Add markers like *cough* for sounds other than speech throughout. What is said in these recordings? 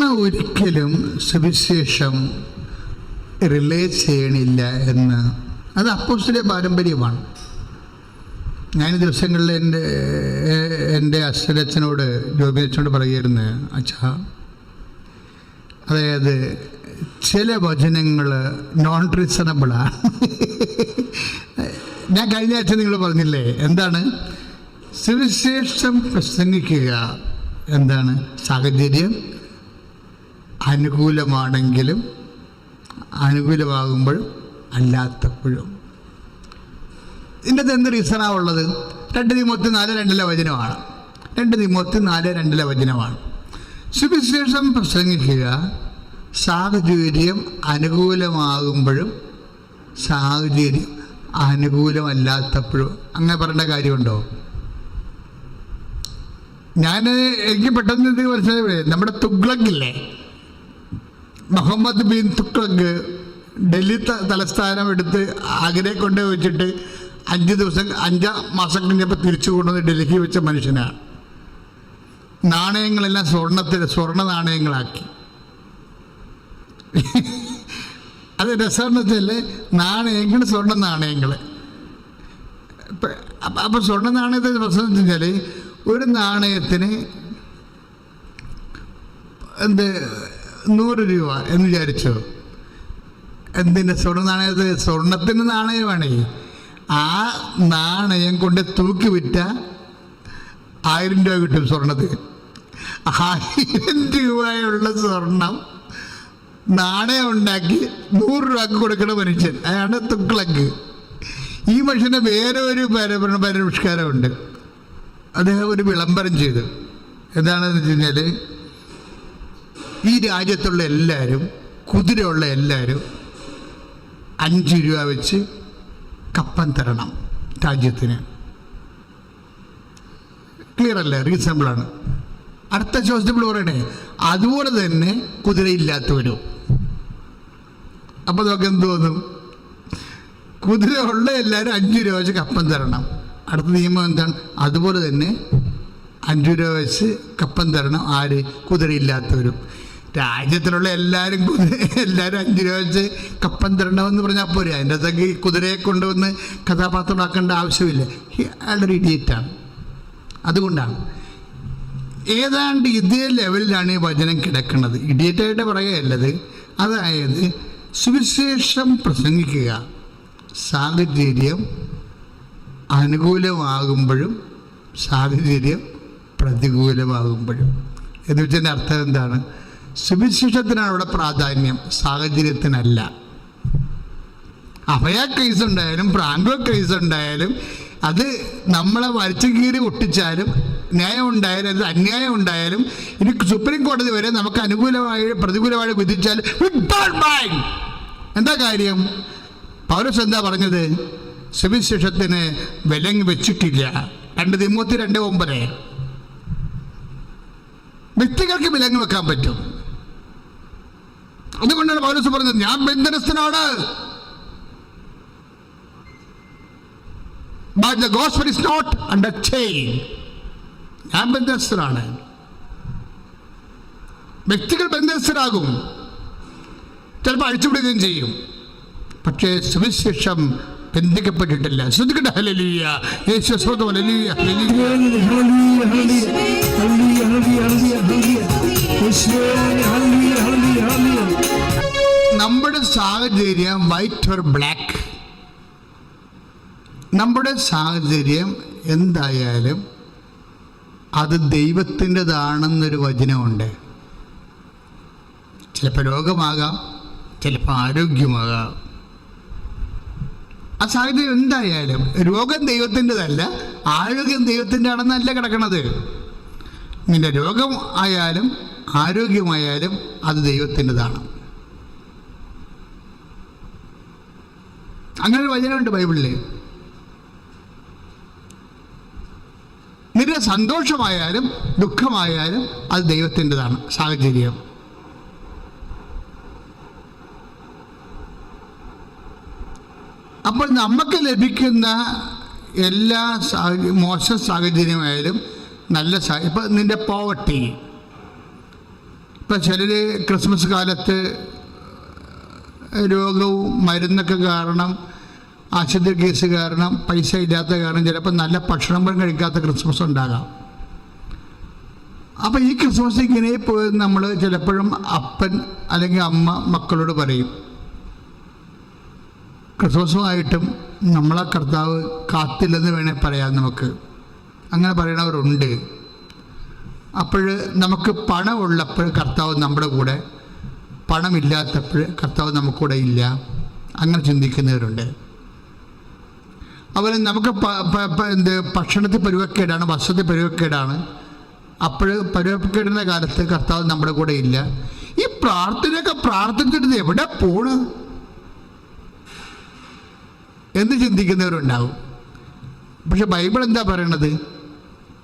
Reason ഒരിക്കലും സുവിശേഷം relay ചെയ്യണില്ല എന്ന്. അത് അപ്പോസിലെ പാരമ്പര്യമാണ്. ഞാൻ ദിവസങ്ങളിൽ എന്റെ എന്റെ അച്ഛനച്ഛനോട് ജോബിയച്ഛനോട് പറയുമായിരുന്നു അച്ഛാ അതായത് ചില വചനങ്ങൾ നോൺ റീസണബിളാണ് ഞാൻ കഴിഞ്ഞ ആഴ്ച നിങ്ങൾ പറഞ്ഞില്ലേ എന്താണ്? സുവിശേഷം പ്രസംഗിക്കുക എന്താണ് സാഹചര്യം? അനുകൂലമാണെങ്കിലും അനുകൂലമാകുമ്പോഴും അല്ലാത്തപ്പോഴും. ഇതിന്റെ എന്ത് റീസണാണ് ഉള്ളത്? രണ്ട് തിമൂത്തി നാല് രണ്ടിലെ വചനമാണ്. രണ്ട് തിമൂത്തി നാല് രണ്ടിലെ വചനമാണ്. സുവിശേഷം പ്രസംഗിക്കുക. സാഹചര്യം അനുകൂലമാകുമ്പോഴും സാഹചര്യം അനുകൂലമല്ലാത്തപ്പോഴും. അങ്ങനെ പറയേണ്ട കാര്യമുണ്ടോ? ഞാൻ എനിക്ക് പെട്ടെന്ന് ഇത് മനസ്സിലായി നമ്മുടെ തുഗ്ലക് ഇല്ലേ? മുഹമ്മദ് ബിൻ തുഗ്ലക് ഡൽഹി തലസ്ഥാനം എടുത്ത് ആഗ്രയെ കൊണ്ടുപോയി വെച്ചിട്ട് അഞ്ച് ദിവസം അഞ്ചാം മാസം കഴിഞ്ഞപ്പോൾ തിരിച്ചു കൊണ്ടുവന്ന് ഡൽഹി വെച്ച മനുഷ്യനാണ്. നാണയങ്ങളെല്ലാം സ്വർണത്തിൽ സ്വർണ നാണയങ്ങളാക്കി. അത് രസമെന്ന് വെച്ചാൽ നാണയങ്ങൾ സ്വർണ നാണയങ്ങൾ അപ്പം സ്വർണ നാണയത്തിന്റെ പ്രശ്നം എന്ന് വെച്ചാൽ ഒരു നാണയത്തിന് എന്ത് നൂറ് രൂപ എന്ന് വിചാരിച്ചു? എന്തിന്റെ സ്വർണ നാണയത്തിൽ സ്വർണത്തിന്റെ നാണയമാണേ ആ നാണയം കൊണ്ട് തൂക്കി വിറ്റ ആയിരം രൂപ കിട്ടും സ്വർണത്തിന്. ആയിരം രൂപയുള്ള സ്വർണം നാണയം ഉണ്ടാക്കി നൂറ് രൂപക്ക് കൊടുക്കുന്ന മനുഷ്യൻ. അയാണ് തുക്ലക്ക് ഈ മനുഷ്യന് വേറെ ഒരു പര- പരിഷ്കാരമുണ്ട് അദ്ദേഹം ഒരു വിളംബരം ചെയ്തു. എന്താണെന്ന് വെച്ച് കഴിഞ്ഞാൽ ഈ രാജ്യത്തുള്ള എല്ലാവരും കുതിരയുള്ള എല്ലാവരും അഞ്ച് രൂപ വെച്ച് കപ്പൻ തരണം രാജ്യത്തിന്. ക്ലിയർ അല്ലേ? റീസണബിളാണ് അടുത്ത ചോദ്യത്തിൽ പറയണേ അതുപോലെ തന്നെ കുതിരയില്ലാത്തവരും. അപ്പോൾ നമുക്ക് എന്ത് തോന്നും? കുതിര ഉള്ള എല്ലാവരും അഞ്ച് രൂപ വെച്ച് കപ്പൻ തരണം. അടുത്ത നിയമം എന്താണ്? അതുപോലെ തന്നെ അഞ്ച് രൂപ വെച്ച് കപ്പൻ തരണം ആര്? കുതിരയില്ലാത്തവരും. രാജ്യത്തിലുള്ള എല്ലാവരും എല്ലാവരും അഞ്ച് രൂപ വെച്ച് കപ്പൻ തരണമെന്ന് പറഞ്ഞാൽ പോരെ. അതിന്റെ അകത്തേക്ക് കുതിരയെ കൊണ്ടുവന്ന് കഥാപാത്രമാക്കേണ്ട ആവശ്യമില്ല. അയാളുടെ ഇഡിയറ്റാണ് അതുകൊണ്ടാണ്. ഏതാണ്ട് ഇതേ ലെവലിലാണ് ഈ വചനം കിടക്കുന്നത്. ഇഡിയറ്റായിട്ട് പറയുകയല്ലത്. അതായത് സുവിശേഷം പ്രസംഗിക്കുക. സാഹചര്യം അനുകൂലമാകുമ്പോഴും സാഹചര്യം പ്രതികൂലമാകുമ്പോഴും. എന്ന് വെച്ചതിന്റെ അർത്ഥം എന്താണ്? സുവിശേഷത്തിനാണ് ഇവിടെ പ്രാധാന്യം. സാഹചര്യത്തിനല്ല. അഭയ കേസ് ഉണ്ടായാലും പ്രാങ്കോ കേസ് ഉണ്ടായാലും അത് നമ്മളെ വലിച്ചു കീറി ഒട്ടിച്ചാലും ന്യായം ഉണ്ടായാലും അത് അന്യായം ഉണ്ടായാലും ഇനി സുപ്രീം കോടതി വരെ നമുക്ക് അനുകൂലമായി പ്രതികൂലമായി വിധിച്ചാൽ എന്താ കാര്യം? പൗരസ് എന്താ പറഞ്ഞത്? സുവിശേഷത്തിന് വിലങ്ങ് വെച്ചിട്ടില്ല. രണ്ട് തിമൂത്തി രണ്ട് ഒമ്പത്. വ്യക്തികൾക്ക് വിലങ്ങ് വെക്കാൻ പറ്റും. അതുകൊണ്ടാണ് പൗലോസ് പറഞ്ഞത് ഞാൻ ബന്ധനസ്ഥനാണ്. ഞാൻ ബന്ധനസ്ഥനാണ്. വ്യക്തികൾ ബന്ധനസ്ഥരാകും. ചിലപ്പോൾ അഴിച്ചുവിടുകയും ചെയ്യും. പക്ഷേ സുവിശേഷം ബന്ധിക്കപ്പെട്ടിട്ടില്ല. ശ്രദ്ധിക്കട്ടെ ഹലലിയ യേശു hallelujah, hallelujah, നമ്മുടെ സാഹചര്യം വൈറ്റ് ഓർ ബ്ലാക്ക് നമ്മുടെ സാഹചര്യം എന്തായാലും അത് ദൈവത്തിന്റെതാണെന്നൊരു വചനമുണ്ട്. ചിലപ്പോൾ രോഗമാകാം ചിലപ്പോൾ ആരോഗ്യമാകാം. ആ സാഹചര്യം എന്തായാലും രോഗം ദൈവത്തിന്റെതല്ല ആരോഗ്യം ദൈവത്തിന്റെ ആണെന്നല്ല കിടക്കണത്. നിന്റെ രോഗം ആയാലും ആരോഗ്യമായാലും അത് ദൈവത്തിന്റെതാണ്. അങ്ങനെ ഒരു വചനമുണ്ട് ബൈബിളിൽ നിന്റെ സന്തോഷമായാലും ദുഃഖമായാലും അത് ദൈവത്തിന്റെതാണ് സാഹചര്യം. അപ്പോൾ നമുക്ക് ലഭിക്കുന്ന എല്ലാ മോശ സാഹചര്യമായാലും നല്ല ഇപ്പം നിന്റെ പോവട്ടി ഇപ്പം ചിലർ ക്രിസ്മസ് കാലത്ത് രോഗവും മരുന്നൊക്കെ കാരണം ആശുപത്രി കേസ് കാരണം പൈസ ഇല്ലാത്ത കാരണം ചിലപ്പോൾ നല്ല ഭക്ഷണം പോലും കഴിക്കാത്ത ക്രിസ്മസ് ഉണ്ടാകാം. അപ്പോൾ ഈ ക്രിസ്മസ് ഇങ്ങനെ പോയി നമ്മൾ ചിലപ്പോഴും അപ്പൻ അല്ലെങ്കിൽ അമ്മ മക്കളോട് പറയും. ക്രിസ്മസുമായിട്ടും നമ്മളെ കർത്താവ് കാത്തില്ലെന്ന് വേണേൽ പറയാം നമുക്ക്. അങ്ങനെ പറയണവരുണ്ട്. അപ്പോൾ നമുക്ക് പണമുള്ളപ്പോൾ കർത്താവ് നമ്മുടെ കൂടെ പണമില്ലാത്തപ്പോൾ കർത്താവ് നമുക്കൂടെ ഇല്ല. അങ്ങനെ ചിന്തിക്കുന്നവരുണ്ട്. അതുപോലെ നമുക്ക് എന്ത് ഭക്ഷണത്തിൽ പരുവക്കേടാണ് വസ്ത്രത്തിൽ പരുവക്കേടാണ്. അപ്പോൾ പരുവക്കേടുന്ന കാലത്ത് കർത്താവ് നമ്മുടെ കൂടെ ഇല്ല. ഈ പ്രാർത്ഥനയൊക്കെ പ്രാർത്ഥിച്ചിട്ട് എവിടെ പോണ്? എന്ന് ചിന്തിക്കുന്നവരുണ്ടാവും. പക്ഷെ ബൈബിൾ എന്താ പറയണത്?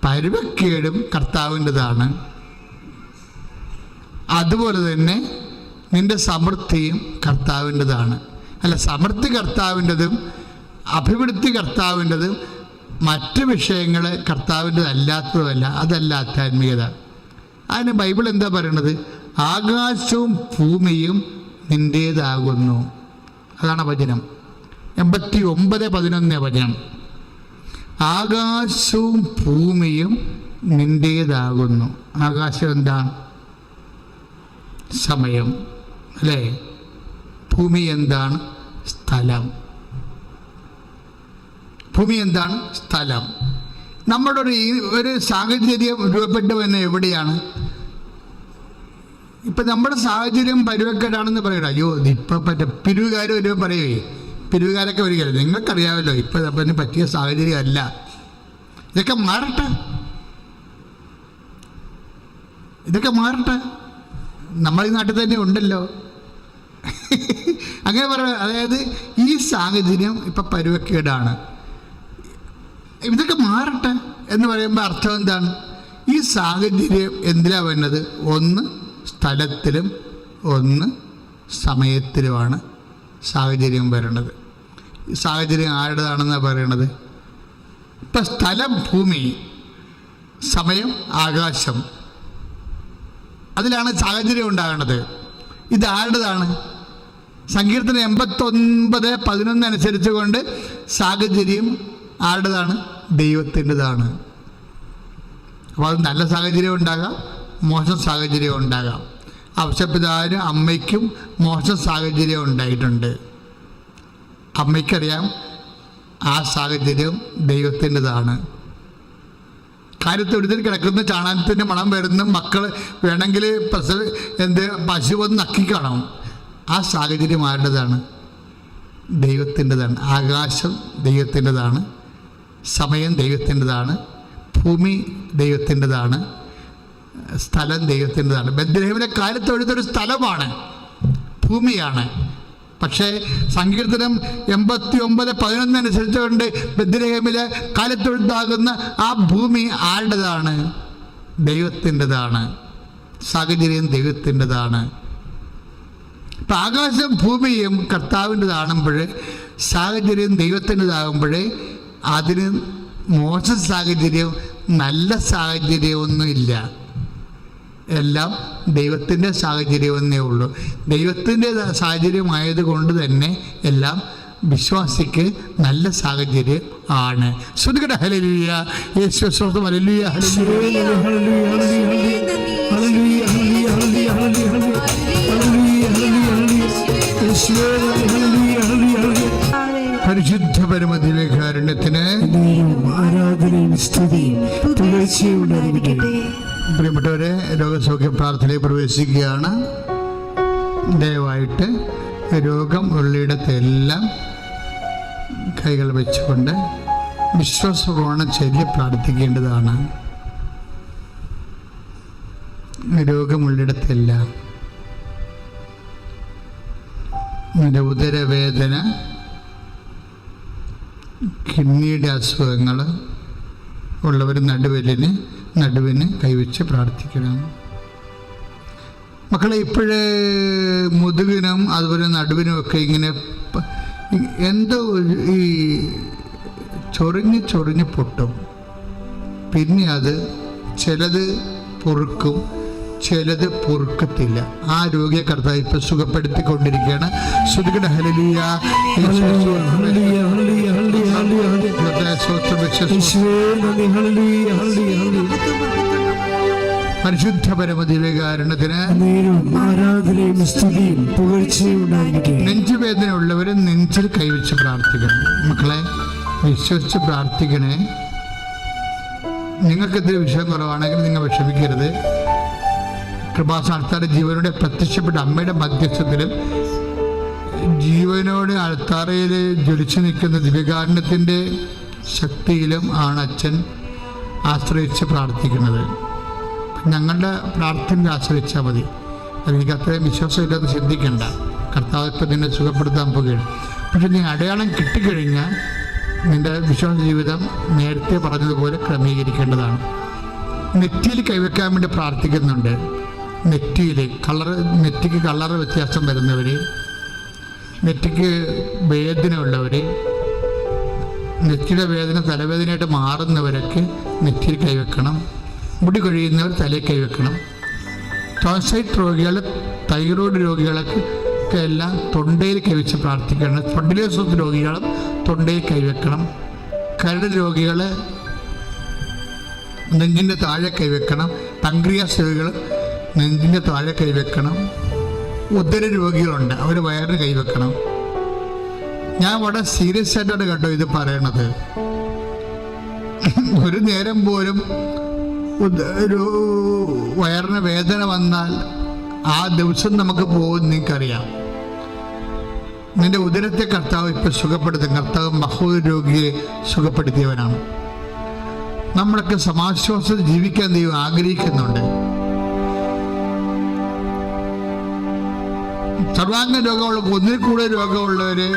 പരുവക്കേടും കർത്താവിന്റെതാണ്. അതുപോലെ തന്നെ നിന്റെ സമൃദ്ധിയും കർത്താവിന്റെതാണ്. അല്ല സമൃദ്ധി കർത്താവിന്റെതും അഭിവൃദ്ധി കർത്താവിന്റെത് മറ്റ് വിഷയങ്ങൾ കർത്താവിന്റെതല്ലാത്തതല്ല അതല്ല ആധ്യാത്മികത. അതിന് ബൈബിൾ എന്താ പറയണത്? ആകാശവും ഭൂമിയും നിന്റേതാകുന്നു അതാണ് വചനം. എൺപത്തി ഒമ്പത് പതിനൊന്ന് വചനം. ആകാശവും ഭൂമിയും നിന്റേതാകുന്നു ആകാശം എന്താണ് സമയം. അല്ലേ? ഭൂമി എന്താണ്? സ്ഥലം. ഭൂമി എന്താണ് സ്ഥലം. നമ്മുടെ ഒരു ഒരു സാഹചര്യം രൂപപ്പെട്ടു എവിടെയാണ്? ഇപ്പം നമ്മുടെ സാഹചര്യം പരുവക്കേടാണെന്ന് പറയണം അയ്യോ ഇപ്പം പറ്റ പിരിവുകാർ വരുമ്പോൾ പറയുവേ പിരിവുകാരൊക്കെ വരികയല്ല? നിങ്ങൾക്കറിയാമല്ലോ ഇപ്പം അതിന് പറ്റിയ സാഹചര്യമല്ല. ഇതൊക്കെ മാറട്ടെ? ഇതൊക്കെ മാറട്ടെ? നമ്മൾ ഈ നാട്ടിൽ തന്നെ ഉണ്ടല്ലോ. *laughs* അങ്ങനെ പറയാം അതായത് ഈ സാഹചര്യം ഇപ്പം പരുവക്കേടാണ്. ഇതൊക്കെ മാറട്ടെ എന്ന് പറയുമ്പോൾ അർത്ഥം എന്താണ്? ഈ സാഹചര്യം എന്തിനാ വരുന്നത്? ഒന്ന് സ്ഥലത്തിലും ഒന്ന് സമയത്തിലുമാണ് സാഹചര്യം വരേണ്ടത്. ഈ സാഹചര്യം ആരുടേതാണെന്നാണ് പറയണത്? ഇപ്പം സ്ഥലം ഭൂമി സമയം ആകാശം. അതിലാണ് സാഹചര്യം ഉണ്ടാകേണ്ടത് ഇത് ആരുടേതാണ്? സങ്കീർത്തനം എൺപത്തൊൻപത് പതിനൊന്ന് അനുസരിച്ചുകൊണ്ട് സാഹചര്യം ആരുടേതാണ്? ദൈവത്തിന്റെതാണ്. അപ്പോൾ അത് നല്ല സാഹചര്യം ഉണ്ടാകാം മോശം സാഹചര്യം ഉണ്ടാകാം. അവശപിതാവിനും അമ്മയ്ക്കും മോശം സാഹചര്യം ഉണ്ടായിട്ടുണ്ട്. അമ്മയ്ക്കറിയാം ആ സാഹചര്യം ദൈവത്തിന്റെതാണ്. കാര്യത്തൊഴുത്തിൽ കിടക്കുന്ന ചാണകത്തിന്റെ മണം വരുന്ന മക്കൾ വേണമെങ്കിൽ പ്രസവ എന്ത് പശു വന്ന് നക്കിക്കണം ആ സാഹചര്യം ആരുടേതാണ്? ദൈവത്തിന്റെതാണ്. ആകാശം ദൈവത്തിന്റെതാണ്. സമയം ദൈവത്തിന്റെതാണ് ഭൂമി ദൈവത്തിന്റെതാണ് സ്ഥലം ദൈവത്തിന്റെതാണ്. ബദ്രേമിനെ കാലത്ത് എഴുതൊരു സ്ഥലമാണ് ഭൂമിയാണ്. പക്ഷേ സങ്കീർത്തനം എൺപത്തി ഒമ്പത് പതിനൊന്ന് അനുസരിച്ചുകൊണ്ട് ബദ്രഹേമിലെ കാലത്തൊഴുത്താകുന്ന ആ ഭൂമി ആരുടേതാണ്? ദൈവത്തിന്റെതാണ്. സാഹചര്യം ദൈവത്തിന്റെതാണ്. ഇപ്പം ആകാശം ഭൂമിയും കർത്താവിന്റെതാകുമ്പോൾ സാഹചര്യം ദൈവത്തിന്റെതാകുമ്പോൾ അതിന് മോശം സാഹചര്യം നല്ല സാഹചര്യമൊന്നും ഇല്ല എല്ലാം ദൈവത്തിന്റെ സാഹചര്യമൊന്നേ ഉള്ളൂ ദൈവത്തിന്റെ സാഹചര്യമായത് കൊണ്ട് തന്നെ എല്ലാം വിശ്വാസിക്ക് നല്ല സാഹചര്യം ആണ് ശ്രുതികട ഹലലിയ യേശു സ്വന്തം ഹലലിയ ഹലലിയ ഹല്ലേലൂയ, ഹല്ലേലൂയ, ഹല്ലേലൂയ, ഹല്ലേലൂയ, പരിശുദ്ധ ആരാധനയും സ്തുതിയും ഉണ്ടായിരിക്കട്ടെ. പ്രിയപ്പെട്ടവരെ രോഗസൗഖ്യ പ്രാർത്ഥനയിൽ പ്രവേശിക്കുകയാണ്. ദയവായിട്ട് രോഗം ഉള്ളിടത്തെല്ലാം കൈകൾ വെച്ചുകൊണ്ട് വിശ്വാസപൂർവം ചൊല്ലി പ്രാർത്ഥിക്കേണ്ടതാണ്. രോഗമുള്ളിടത്തെല്ലാം നിന്റെ ഉദരവേദന കിഡ്നിയുടെ അസുഖങ്ങൾ ഉള്ളവർ നടുവലിന് നടുവിന് കൈവച്ച് പ്രാർത്ഥിക്കണം. മക്കളെ ഇപ്പോഴേ മുതുകിനും അതുപോലെ നടുവിനും ഒക്കെ ഇങ്ങനെ എന്തോ ഈ ചൊറിഞ്ഞ് ചൊറിഞ്ഞ് പൊട്ടും. പിന്നെ അത് ചിലത് പൊറുക്കും. ചിലത് പൊറുക്കത്തില്ല. ആ രോഗിയെ കർത്താവ് ഇപ്പൊ സുഖപ്പെടുത്തിക്കൊണ്ടിരിക്കുകയാണ്. ശ്രുതികട ഹലലിയ. പരിശുദ്ധ പരമദിവ്യകാരണത്തിന് നേരും ആരാധനയും സ്തുതിയും പുകഴ്ചയും ഉണ്ടായിരിക്കട്ടെ. നെഞ്ചുവേദന ഉള്ളവർ നെഞ്ചിൽ കൈവച്ച് പ്രാർത്ഥിക്കണം. മക്കളെ വിശ്വസിച്ച് പ്രാർത്ഥിക്കണേ. നിങ്ങൾക്കെതിരെ വിഷയം കുറവാണെങ്കിൽ നിങ്ങൾ വിഷമിക്കരുത്. കൃപാസ്ഥാനത്താറ് ജീവനോടെ പ്രത്യക്ഷപ്പെട്ട അമ്മയുടെ മധ്യസ്ഥത്തിലും ജീവനോട് അൾത്താറയിൽ ജ്വലിച്ചു നിൽക്കുന്ന ദിവ്യകാരണത്തിന്റെ ശക്തിയിലും ആണ് അച്ഛൻ ആശ്രയിച്ച് പ്രാർത്ഥിക്കുന്നത്. ഞങ്ങളുടെ പ്രാർത്ഥന ആശ്രയിച്ചാൽ മതി. എനിക്ക് അത്രയും വിശ്വാസമില്ലാതെ ചിന്തിക്കണ്ട. കർത്താവ് ഇപ്പം നിന്നെ സുഖപ്പെടുത്താൻ പോകുകയാണ് പക്ഷെ നീ അടയാളം കിട്ടിക്കഴിഞ്ഞാൽ നിന്റെ വിശ്വാസ ജീവിതം നേരത്തെ പറഞ്ഞതുപോലെ ക്രമീകരിക്കേണ്ടതാണ്. നെറ്റിയിൽ കൈവയ്ക്കാൻ വേണ്ടി പ്രാർത്ഥിക്കുന്നുണ്ട്. നെറ്റിയിൽ കളർ നെറ്റിക്ക് കളർ വ്യത്യാസം വരുന്നവർ നെറ്റിക്ക് വേദന ഉള്ളവർ നെറ്റിയുടെ വേദന തലവേദനയായിട്ട് മാറുന്നവരൊക്കെ നെറ്റിയിൽ കൈവെക്കണം. മുടി കഴിയുന്നവർ തലയിൽ കൈവെക്കണം. ടോൺസൈറ്റ് രോഗികൾ തൈറോയ്ഡ് രോഗികളൊക്കെ എല്ലാം തൊണ്ടയിൽ കൈവച്ച് പ്രാർത്ഥിക്കണം. സ്പൊണ്ടിലോസിസ് രോഗികളും തൊണ്ടയിൽ കൈവെക്കണം. കരട് രോഗികൾ നെഞ്ചിന്റെ താഴെ കൈവെക്കണം. പങ്ക്രിയാസ് രോഗികൾ നെഞ്ചിന്റെ താഴെ കൈവെക്കണം ഉദര രോഗികളുണ്ട് അവർ വയറിന് കൈവെക്കണം ഞാൻ വളരെ സീരിയസ് ആയിട്ടാണ് കേട്ടോ ഇത് പറയണത്. ഒരു നേരം പോലും ഒരു വയറിന് വേദന വന്നാൽ ആ ദിവസം നമുക്ക് പോകും നിങ്ങൾക്കറിയാം നിന്റെ ഉദരത്തെ കർത്താവ് ഇപ്പൊ സുഖപ്പെടുത്തും. കർത്താവ് മഹോദ രോഗിയെ സുഖപ്പെടുത്തിയവനാണ്. നമ്മളൊക്കെ സമാശ്വാസത്തിൽ ജീവിക്കാൻ ദൈവം ആഗ്രഹിക്കുന്നുണ്ട്. സർവാംഗ രോഗമുള്ള ഒന്നിൽ കൂടുതൽ രോഗമുള്ളവര്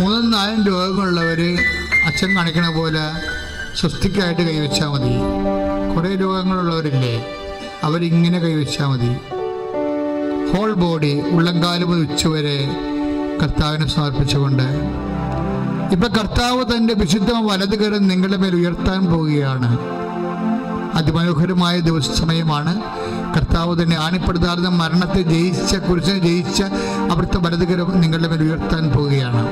മൂന്നും നാലും രോഗങ്ങളുള്ളവര് അച്ഛൻ കാണിക്കണ പോലെ സ്വസ്തിക്കായിട്ട് കൈവച്ചാൽ മതി. കുറേ രോഗങ്ങളുള്ളവരില്ലേ അവരിങ്ങനെ കൈവച്ചാൽ മതി. ഹോൾ ബോഡി ഉള്ളംകാലം മുതൽ ഉച്ചവരെ കർത്താവിനെ സമർപ്പിച്ചുകൊണ്ട്. ഇപ്പൊ കർത്താവ് തന്റെ വിശുദ്ധ വലതുകരം നിങ്ങളുടെ മേൽ ഉയർത്താൻ പോവുകയാണ്. അതിമനോഹരമായ ദിവസ സമയമാണ്. കർത്താവ് തന്നെ ആണിപ്പെടുത്താതെ മരണത്തെ ജയിച്ച കുറിച്ച് ജയിച്ച അവിടുത്തെ വലതുകരം നിങ്ങളുടെ മേൽ ഉയർത്താൻ പോവുകയാണ്.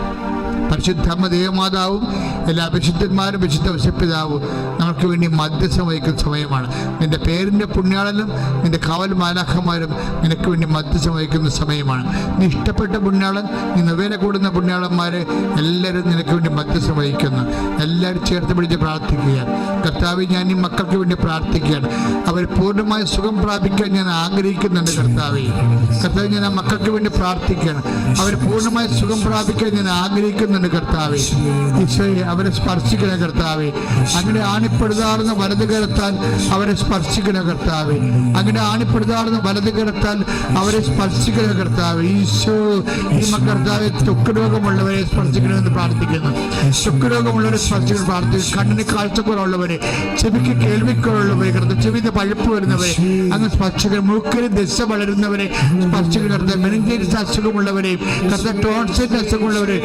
പരിശുദ്ധമ്മ ദേവമാതാവും എല്ലാ വിശുദ്ധന്മാരും വിശുദ്ധ വിശപ്പിതാവും നമുക്ക് വേണ്ടി മധ്യസ്ഥം വഹിക്കുന്ന സമയമാണ്. നിന്റെ പേരിന്റെ പുണ്യാളനും നിന്റെ കാവൽ മാലാഖമാരും നിനക്ക് വേണ്ടി മധ്യസ്ഥം വഹിക്കുന്ന സമയമാണ്. നീ ഇഷ്ടപ്പെട്ട പുണ്യാളൻ നീ നവേല കൂടുന്ന പുണ്യാളന്മാരെ എല്ലാവരും നിനക്ക് വേണ്ടി മധ്യസ്ഥം വഹിക്കുന്നു. എല്ലാവരും ചേർത്ത് പിടിച്ച് പ്രാർത്ഥിക്കുക. കർത്താവ് ഞാൻ ഈ മക്കൾക്ക് വേണ്ടി പ്രാർത്ഥിക്കുകയാണ്. അവർ പൂർണമായ സുഖം പ്രാപിക്കാൻ ഞാൻ ആഗ്രഹിക്കുന്നുണ്ട് കർത്താവ്. കർത്താവ് ഞാൻ ആ മക്കൾക്ക് വേണ്ടി പ്രാർത്ഥിക്കുകയാണ്. അവർ പൂർണമായ സുഖം പ്രാപിക്കാൻ ഞാൻ ആഗ്രഹിക്കുന്നുണ്ട് കർത്താവെ. ഈശോയെ അവരെ സ്പർശിക്കണ കർത്താവെ. അങ്ങനെ ആണിപ്പെടുതാറുന്ന വലത് കരത്താൽ അവരെ സ്പർശിക്കണ കർത്താവെ. അങ്ങനെ ആണിപ്പെടുതാറുന്ന വലത് കരത്താൽ അവരെ സ്പർശിക്കണ കർത്താവെ. ഈശോ ഈ കർത്താവെ തൊക്ക് രോഗമുള്ളവരെ സ്പർശിക്കണമെന്ന് പ്രാർത്ഥിക്കുന്നു. തൊക്ക് രോഗമുള്ളവരെ സ്പർശിക്കണം പ്രാർത്ഥിക്കുന്നു. കണ്ണിന് കാഴ്ചക്കുറവുള്ളവരെ ചെവിക്ക് കേൾവിക്കുറവുള്ളവരെ കർത്താവ് ചെവിന്റെ പഴുപ്പ് വരുന്നവരെ അങ്ങ് സ്പർശിക്കണം മൂക്കിന് ദശ വളരുന്നവരെ സ്പർശിക്കണം കർത്താവ്. മെനിഞ്ചൈറ്റിസ് അസുഖമുള്ളവരെ കർത്താവ് ടോൺസൈറ്റ് അസുഖമുള്ളവരെ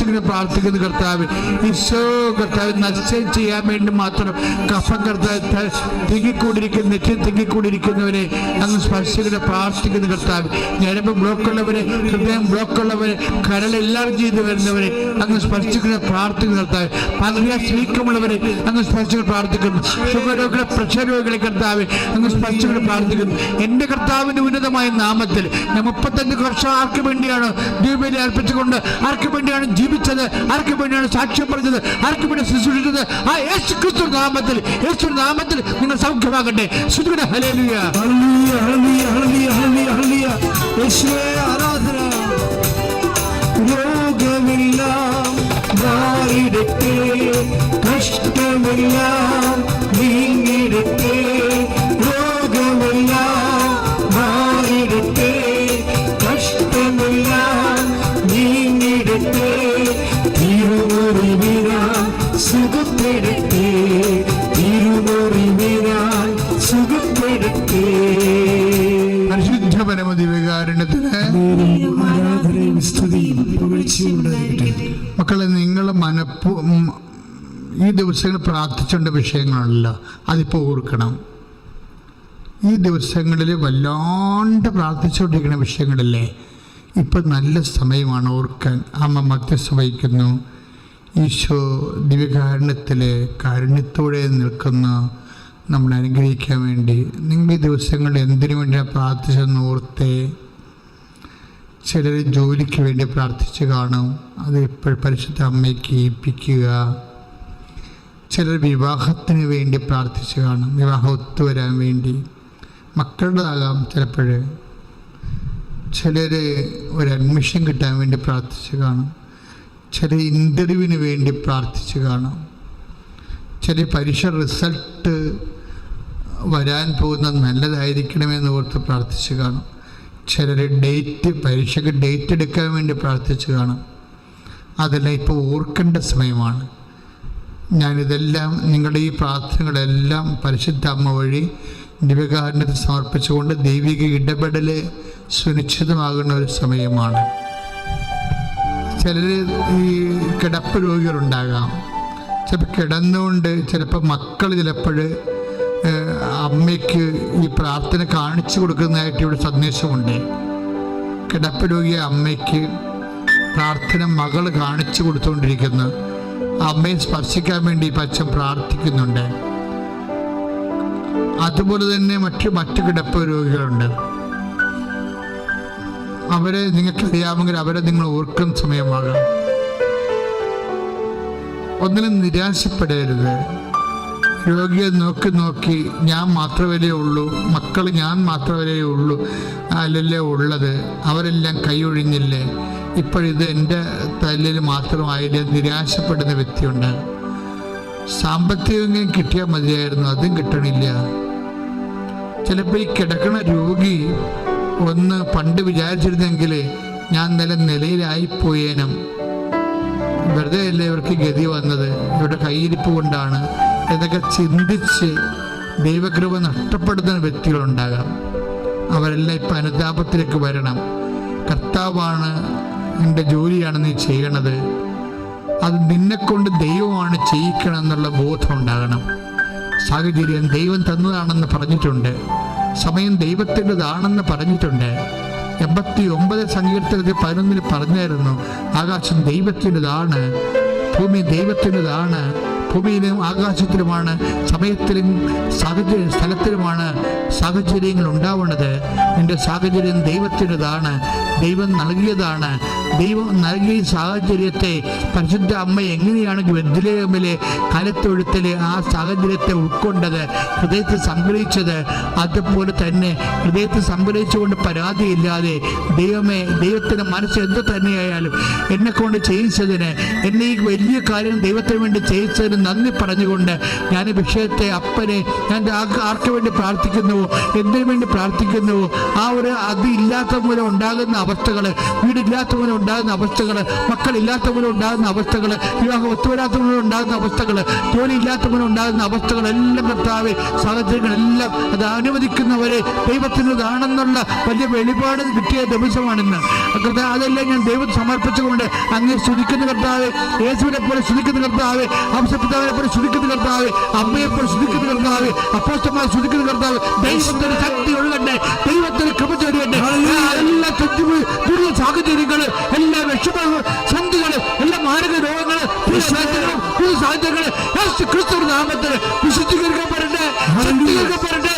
പ്രാർത്ഥിക്കുന്നു കർത്താവ്. ഈശോ കർത്താവ് നശയം ചെയ്യാൻ വേണ്ടി മാത്രം കഫം കർത്താവ് തിങ്ങിക്കൂടിയിരിക്കുന്ന നെറ്റിൽ തിങ്ങിക്കൂടിയിരിക്കുന്നവരെ അങ്ങ് സ്പർശിക്കുന്ന പ്രാർത്ഥിക്കുന്നു കർത്താവ്. ഞരമ്പ് ബ്ലോക്കുള്ളവരെ ഹൃദയം ബ്ലോക്കുള്ളവരെ കരൾ എല്ലാം ചെയ്ത് വരുന്നവരെ അങ്ങ് സ്പർശിക്കുന്ന പ്രാർത്ഥിക്കുന്ന കർത്താവ്. പലരെ സ്ലീക്കമുള്ളവരെ അങ്ങ് സ്പർശിക്കുന്ന പ്രാർത്ഥിക്കുന്നു. സുഖരോഗികളെ പ്രഷർ രോഗികളെ കർത്താവ് അങ്ങ് സ്പർശിക്കുന്ന പ്രാർത്ഥിക്കുന്നു. എന്റെ കർത്താവിന്റെ ഉന്നതമായ നാമത്തിൽ ഞാൻ മുപ്പത്തഞ്ച് വർഷം ആർക്ക് വേണ്ടിയാണ് ദീപലി അർപ്പിച്ചുകൊണ്ട് ആർക്ക് വേണ്ടിയാണ് ജീവിച്ചത് ആർക്ക് വേണ്ടിയാണ് സാക്ഷ്യം പറഞ്ഞത്? ആർക്ക് വേണ്ടി ശുശ്രൂഷിച്ചത്? ആ യേശു ക്രിസ്തു നാമത്തിൽ യേശു നാമത്തിൽ നിങ്ങൾ സൗഖ്യമാകട്ടെ. ശുദ്ധിയുടെ ഹലേലുയ ഹല്ലേലൂയ, ഹല്ലേലൂയ, ഹല്ലേലൂയ, ഹല്ലേലൂയ. യേശുവേ ആരാധന. രോഗമെല്ലാം മാറിടട്ടെ കഷ്ടമെല്ലാം നീങ്ങിടട്ടെ ഉണ്ടായിരിക്കട്ടെ മക്കളെ നിങ്ങൾ മനപ്പൂ ഈ ദിവസങ്ങൾ പ്രാർത്ഥിച്ചേണ്ട വിഷയങ്ങളല്ല. അതിപ്പോൾ ഓർക്കണം. ഈ ദിവസങ്ങളിൽ വല്ലാണ്ട് പ്രാർത്ഥിച്ചുകൊണ്ടിരിക്കുന്ന വിഷയങ്ങളല്ലേ? ഇപ്പം നല്ല സമയമാണ് ഓർക്കാൻ. അമ്മ മധ്യസ്ഥ വഹിക്കുന്നു. ഈശോ ദിവ്യകാരുണ്യത്തിൽ കാരുണ്യത്തോടെ നിൽക്കുന്ന നമ്മളെ അനുഗ്രഹിക്കാൻ വേണ്ടി. നിങ്ങൾ ഈ ദിവസങ്ങളിൽ എന്തിനു വേണ്ടിയാണ് പ്രാർത്ഥിച്ചെന്ന് ഓർത്തേ? ചിലർ ജോലിക്ക് വേണ്ടി പ്രാർത്ഥിച്ച് കാണും. അത് ഇപ്പോൾ പരിശുദ്ധ അമ്മയ്ക്ക് ഏൽപ്പിക്കുക. ചിലർ വിവാഹത്തിന് വേണ്ടി പ്രാർത്ഥിച്ച് കാണും. വിവാഹം ഒത്തുവരാൻ വേണ്ടി. മക്കളുടേതാകാം ചിലപ്പോൾ ചിലർ ഒരു അഡ്മിഷൻ കിട്ടാൻ വേണ്ടി പ്രാർത്ഥിച്ച് കാണും. ചില ഇന്റർവ്യൂവിന് വേണ്ടി പ്രാർത്ഥിച്ച് കാണും. ചില പരീക്ഷ റിസൾട്ട് വരാൻ പോകുന്നത് നല്ലതായിരിക്കണമെന്ന് ഓർത്ത് പ്രാർത്ഥിച്ച് കാണും. ചിലർ ഡേറ്റ് പരീക്ഷയ്ക്ക് ഡേറ്റ് എടുക്കാൻ വേണ്ടി പ്രാർത്ഥിച്ചു കാണും അതെല്ലാം ഇപ്പോൾ ഓർക്കേണ്ട സമയമാണ്. ഞാനിതെല്ലാം നിങ്ങളുടെ ഈ പ്രാർത്ഥനകളെല്ലാം പരിശുദ്ധ അമ്മ വഴി ദിവ്യകാരണത്തിൽ സമർപ്പിച്ചുകൊണ്ട് ദൈവിക ഇടപെടൽ സുനിശ്ചിതമാകുന്ന ഒരു സമയമാണ്. ചിലർ ഈ കിടപ്പ് രോഗികളുണ്ടാകാം. ചിലപ്പോൾ കിടന്നുകൊണ്ട് ചിലപ്പോൾ മക്കൾ ചിലപ്പോൾ അമ്മയ്ക്ക് ഈ പ്രാർത്ഥന കാണിച്ചു കൊടുക്കുന്നതായിട്ട് ഇവിടെ സന്ദേശമുണ്ട്. കിടപ്പ് രോഗിയ അമ്മയ്ക്ക് പ്രാർത്ഥന മകൾ കാണിച്ചു കൊടുത്തുകൊണ്ടിരിക്കുന്നു. അമ്മയെ സ്പർശിക്കാൻ വേണ്ടി ഈ പച്ച പ്രാർത്ഥിക്കുന്നുണ്ട്. അതുപോലെ തന്നെ മറ്റു മറ്റു കിടപ്പ് രോഗികളുണ്ട്. അവരെ നിങ്ങൾക്ക് അറിയാമെങ്കിൽ അവരെ നിങ്ങൾ ഓർക്കുന്ന സമയമാകാം. ഒന്നിനും നിരാശപ്പെടരുത്. രോഗിയെ നോക്കി നോക്കി ഞാൻ മാത്രമല്ലേ ഉള്ളൂ മക്കൾ ഞാൻ മാത്രമല്ലേ ഉള്ളൂ അല്ലല്ലേ ഉള്ളത്? അവരെല്ലാം കൈയൊഴിഞ്ഞില്ലേ ഇപ്പോഴിത് എന്റെ തല്ലിൽ മാത്രമായില്ലേ? നിരാശപ്പെടുന്ന വ്യക്തിയുണ്ട്. സാമ്പത്തികം കിട്ടിയാൽ മതിയായിരുന്നു അതും കിട്ടണില്ല. ചിലപ്പോൾ ഈ കിടക്കണ രോഗി ഒന്ന് പണ്ട് വിചാരിച്ചിരുന്നെങ്കിൽ ഞാൻ നില നിലയിലായിപ്പോയേനും വെറുതെ അല്ലേ ഇവർക്ക് ഗതി വന്നത്? ഇവരുടെ കയ്യിരിപ്പ് കൊണ്ടാണ്. എന്നൊക്കെ ചിന്തിച്ച് ദൈവകൃപ നഷ്ടപ്പെടുന്ന വ്യക്തികളുണ്ടാകാം. അവരെല്ലാം ഇപ്പം അനുതാപത്തിലേക്ക് വരണം. കർത്താവാണ് എന്റെ ജോലിയാണ് നീ ചെയ്യണത്. അത് നിന്നെക്കൊണ്ട് ദൈവമാണ് ചെയ്യിക്കണം എന്നുള്ള ബോധം ഉണ്ടാകണം. സാഹചര്യം ദൈവം തന്നതാണെന്ന് പറഞ്ഞിട്ടുണ്ട്. സമയം ദൈവത്തിന്റെതാണെന്ന് പറഞ്ഞിട്ടുണ്ട്. എൺപത്തി ഒമ്പത് സങ്കീർത്തനത്തിൽ പതിനൊന്നിന് പറഞ്ഞായിരുന്നു ആകാശം ദൈവത്തിന്റെതാണ് ഭൂമി ദൈവത്തിന്റെതാണ് ഭൂമിയിലും ആകാശത്തിലുമാണ് സമയത്തിലും സാഹചര്യ സ്ഥലത്തിലുമാണ് സാഹചര്യങ്ങൾ ഉണ്ടാവുന്നത്. നിന്റെ സാഹചര്യം ദൈവത്തിന്റെതാണ് ദൈവം നൽകിയതാണ്. ദൈവം നൽകിയ സാഹചര്യത്തെ പരിശുദ്ധ അമ്മ എങ്ങനെയാണ് വെന്തിലേമിലെ കലത്തൊഴുത്തിൽ ആ സാഹചര്യത്തെ ഉൾക്കൊണ്ടത് ഹൃദയത്തിൽ സംഗ്രഹിച്ചത്? അതുപോലെ തന്നെ ഹൃദയത്തിൽ സംഗ്രഹിച്ചുകൊണ്ട് പരാതിയില്ലാതെ ദൈവമേ ദൈവത്തിന്റെ മനസ്സ് എന്ത് തന്നെയായാലും എന്നെ കൊണ്ട് ചെയ്യിച്ചതിന് എന്നെ ഈ വലിയ കാര്യം ദൈവത്തിന് വേണ്ടി ചെയ്യിച്ചതിന് നന്ദി പറഞ്ഞുകൊണ്ട് ഞാൻ വിഷയത്തെ അപ്പനെ ഞാൻ ആർക്ക് വേണ്ടി പ്രാർത്ഥിക്കുന്നുവോ എന്തിനു വേണ്ടി പ്രാർത്ഥിക്കുന്നുവോ ആ ഒരു അത് ഇല്ലാത്ത മൂലം ഉണ്ടാകുന്ന അവസ്ഥകൾ വീടില്ലാത്ത മൂലം ഉണ്ടാകുന്ന അവസ്ഥകൾ മക്കളില്ലാത്ത മൂലം ഉണ്ടാകുന്ന അവസ്ഥകൾ വിവാഹം ഒത്തുവരാത്ത മൂലം ഉണ്ടാകുന്ന അവസ്ഥകൾ ജോലി ഇല്ലാത്ത അവസ്ഥകൾ എല്ലാം അവസ്ഥകളെല്ലാം കർത്താവെ സാഹചര്യങ്ങളെല്ലാം അത് അനുവദിക്കുന്നവരെ ദൈവത്തിനുള്ളതാണെന്നുള്ള വലിയ വെളിപാട് കിട്ടിയ ദിവസമാണെന്ന്. കർത്താവ് അതെല്ലാം ഞാൻ ദൈവത്തെ സമർപ്പിച്ചുകൊണ്ട് അങ്ങേ സ്തുതിക്കുന്ന കർത്താവ് യേശുവിനെ പോലെ സ്തുതിക്കുന്ന കർത്താവ് ഹംസപിതാവിനെ പോലെ സ്തുതിക്കുന്ന കർത്താവ് അമ്മയെ പോലെ സ്തുതിക്കുന്ന കർത്താവ് അപ്പോസ്റ്റന്മാരെ സ്തുതിക്കുന്ന കർത്താവ് ദൈവത്തിന് ശക്തി ഒഴുകട്ടെ ദൈവത്തിന് കൃപ ചൊരിയട്ടെ എല്ലാ സാഹചര്യങ്ങൾ എല്ലാ വിഷമ സന്ധികൾ എല്ലാ മാരക രോഗങ്ങൾ സാഹചര്യങ്ങൾ യേശു ക്രിസ്തു നാമത്തിൽ വിശുദ്ധീകരിക്കപ്പെടട്ടെ ശക്തീകരിക്കപ്പെടട്ടെ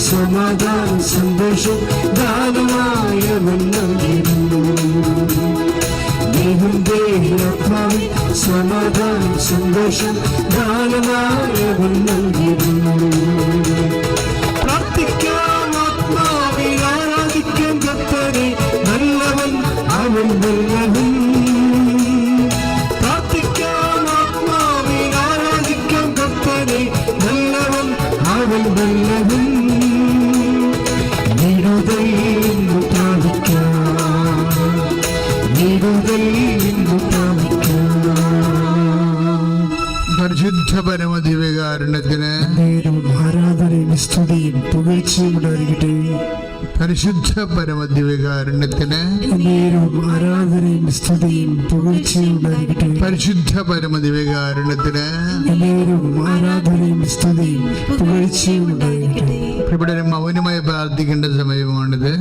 സമാധാനം സന്തോഷം ദാനമായ നൽകിയിരുന്നു ദേഹിയാത്മാവിൽ സമാധാനം സന്തോഷം ദാനമായ നൽകിയിരുന്നു പരിശുദ്ധ പരമദിവ്യകാരുണ്യത്തിന് ആരാധനയും സ്തുതിയും പുകഴ്ചയും ഉണ്ടായിരിക്കട്ടെ. പരിശുദ്ധ പരമദിവ്യകാരുണ്യത്തിന് ആരാധനയും സ്തുതിയും പുകഴ്ചയും ഉണ്ടായിരിക്കട്ടെ. ഇവിടെ മൗനമായി പ്രാർത്ഥിക്കേണ്ട സമയമാണിത്.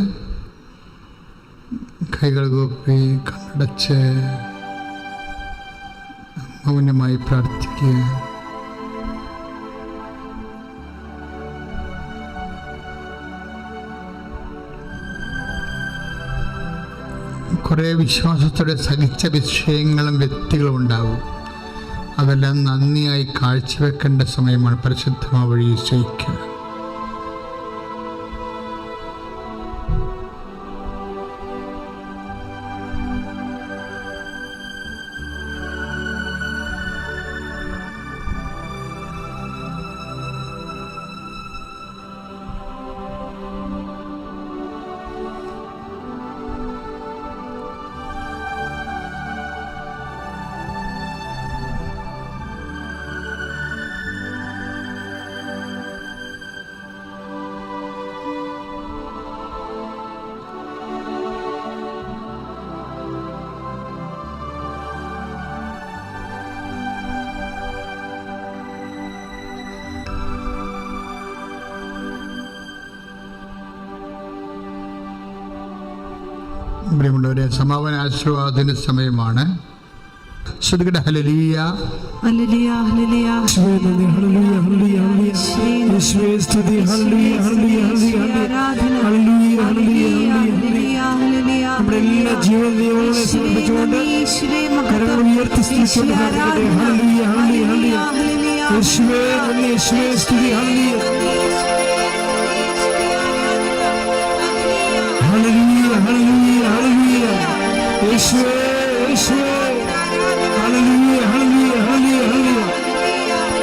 കൈകൾ കൂപ്പി കണ്ണടച്ച് മൗനമായി പ്രാർത്ഥിക്കുക. കുറേ വിശ്വാസത്തോടെ സഹിച്ച വിഷയങ്ങളും വ്യക്തികളും ഉണ്ടാവും. അതെല്ലാം നന്ദിയായി കാഴ്ചവെക്കേണ്ട സമയമാണ് പരിശുദ്ധമാ വഴി ഇവിടെയുള്ളവരെ സമാപന ആശീർവാദത്തിന് സമയമാണ് ശ്രുതികട ഹലലിയ ഹല്ലേലൂയ ഹല്ലേലൂയ യേശുവേ നന്ദി ഹല്ലേലൂയ ഹല്ലേലൂയ ഹല്ലേലൂയ യേശുവേ സ്തുതി ഹല്ലേലൂയ ഹല്ലേലൂയ ആരാധന ഹല്ലേലൂയ ഹല്ലേലൂയ ഹല്ലേലൂയ ഹല്ലേലൂയ നമ്മുടെ എല്ലാ ജീവൻ നിയമങ്ങളെ സമർപ്പിച്ചുകൊണ്ട് കരങ്ങൾ ഉയർത്തി സ്തുതിച്ചുകൊണ്ട് പ്രാർത്ഥിക്കട്ടെ ഹല്ലേലൂയ ഹല്ലേലൂയ ഹല്ലേലൂയ യേശുവേ നന്ദി യേശുവേ സ്തുതി ഹല്ലേലൂയ ഹല്ലേലൂയ ഹല്ലേലൂയ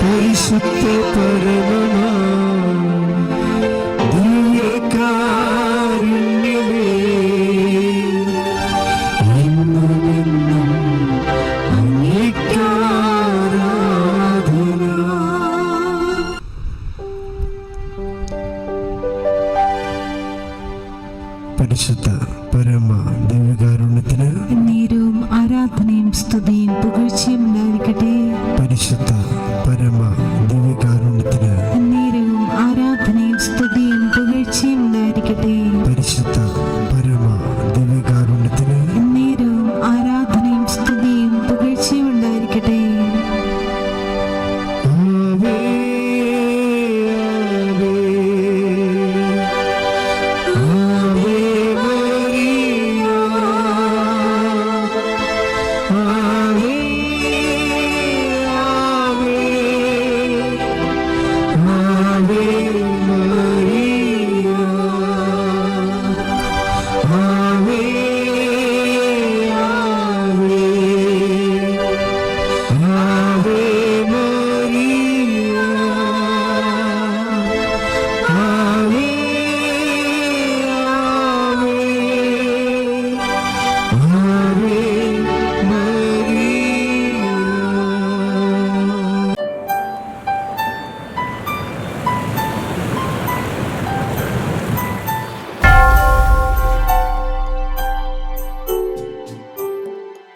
പരിശുദ്ധ പരമമാ